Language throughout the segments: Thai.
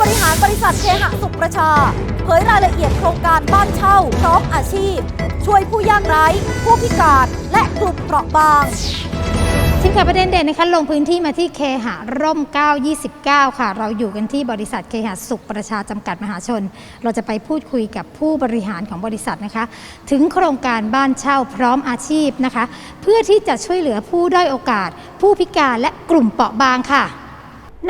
บริหารบริษัทเคหะสุขประชา เผยรายละเอียดโครงการบ้านเช่าพร้อมอาชีพ ช่วยผู้ยากไร้ ผู้พิการและกลุ่มเปราะบางทีมข่าวประเด็นเด่นนะคะลงพื้นที่มาที่เคหะร่ม 929 ค่ะ เราอยู่กันที่บริษัทเคหะสุขประชาจำกัดมหาชน เราจะไปพูดคุยกับผู้บริหารของบริษัทนะคะ ถึงโครงการบ้านเช่าพร้อมอาชีพนะคะ เพื่อที่จะช่วยเหลือผู้ด้อยโอกาส ผู้พิการและกลุ่มเปราะบางค่ะ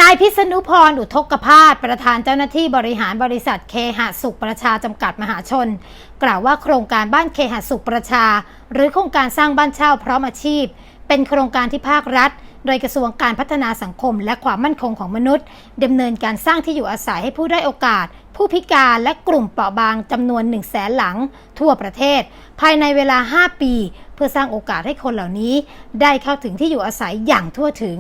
นายพิษณุพรอุทกพาสประธานเจ้าหน้าที่บริหารบริษัทเคหะสุขประชาจำกัดมหาชน กล่าวว่าโครงการบ้านเคหะสุขประชา หรือโครงการสร้างบ้านเช่าพร้อมอาชีพ เป็นโครงการที่ภาครัฐโดยกระทรวงการพัฒนาสังคม และความมั่นคงของมนุษย์ดำเนินการสร้างที่อยู่อาศัยให้ผู้ได้โอกาส ผู้พิการและกลุ่มเปราะบางจำนวน 1 0 0 0 0แสนหลัง ทั่วประเทศ ภายในเวลา 5 ปี เพื่อสร้างโอกาสให้คนเหล่านี้ ได้เข้าถึงที่อยู่อาศัยอย่างทั่วถึง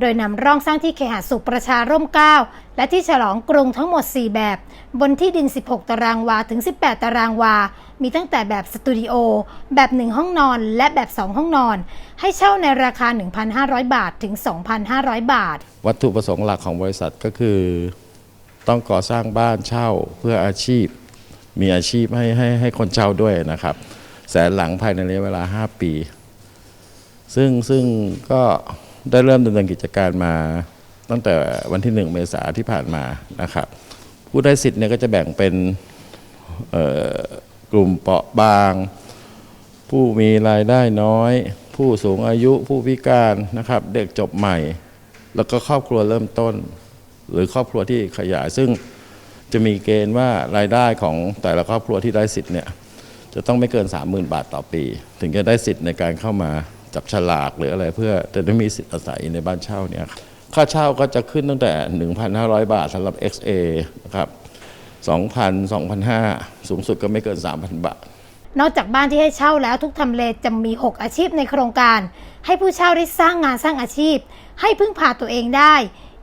โดยนำร่องสร้างที่เคหะสุขประชาร่มเก้าและที่ฉลองกรุงทั้งหมด 4 แบบ บนที่ดิน 16 ตารางวาถึง 18 ตารางวา มีตั้งแต่แบบสตูดิโอแบบ 1 ห้องนอน และแบบ 2 ห้องนอน ให้เช่าในราคา 1,500 บาทถึง 2,500 บาท วัตถุประสงค์หลักของบริษัทก็คือ ต้องก่อสร้างบ้านเช่าเพื่ออาชีพ มีอาชีพให้ให้ให้คนเช่าด้วยนะครับ แสนหลังภายในระยะเวลา 5 ปี ซึ่งซึ่งก็ได้เริ่มดำเนินกิจการมาตั้งแต่วันที่ 1 เมษาที่ผ่านมานะครับ ผู้ได้สิทธิ์เนี่ยก็จะแบ่งเป็นกลุ่มเปราะบาง ผู้มีรายได้น้อย ผู้สูงอายุผู้พิการนะครับ เด็กจบใหม่ แล้วก็ครอบครัวเริ่มต้น หรือครอบครัวที่ขยาย ซึ่งจะมีเกณฑ์ว่ารายได้ของแต่ละครอบครัวที่ได้สิทธิ์เนี่ยจะต้องไม่เกิน 30,000 บาทต่อปี ถึงจะได้สิทธิ์ในการเข้ามาจับฉลากหรืออะไรเพื่อจะได้มีสิทธิ์อาศัยในบ้านเช่าเนี่ยค่าเช่าก็จะขึ้นตั้งแต่ 1,500 บาทสำหรับ XA นะครับ2,000 2,500 สูงสุดก็ไม่เกิน 3,000 บาท นอกจากบ้านที่ให้เช่าแล้วทุกทำเลจะมี 6 อาชีพในโครงการ ให้ผู้เช่าได้สร้างงานสร้างอาชีพ ให้พึ่งพาตัวเองได้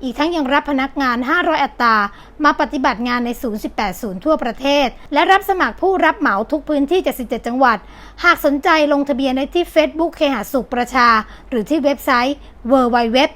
อีกทั้งยังรับพนักงาน 500 อัตรามาปฏิบัติงานในศูนย์18ศูนย์ทั่วประเทศ และรับสมัครผู้รับเหมาทุกพื้นที่ 77 จังหวัด หากสนใจลงทะเบียนได้ที่ Facebook เคหสุขประชา หรือที่เว็บไซต์ www.kha.co.th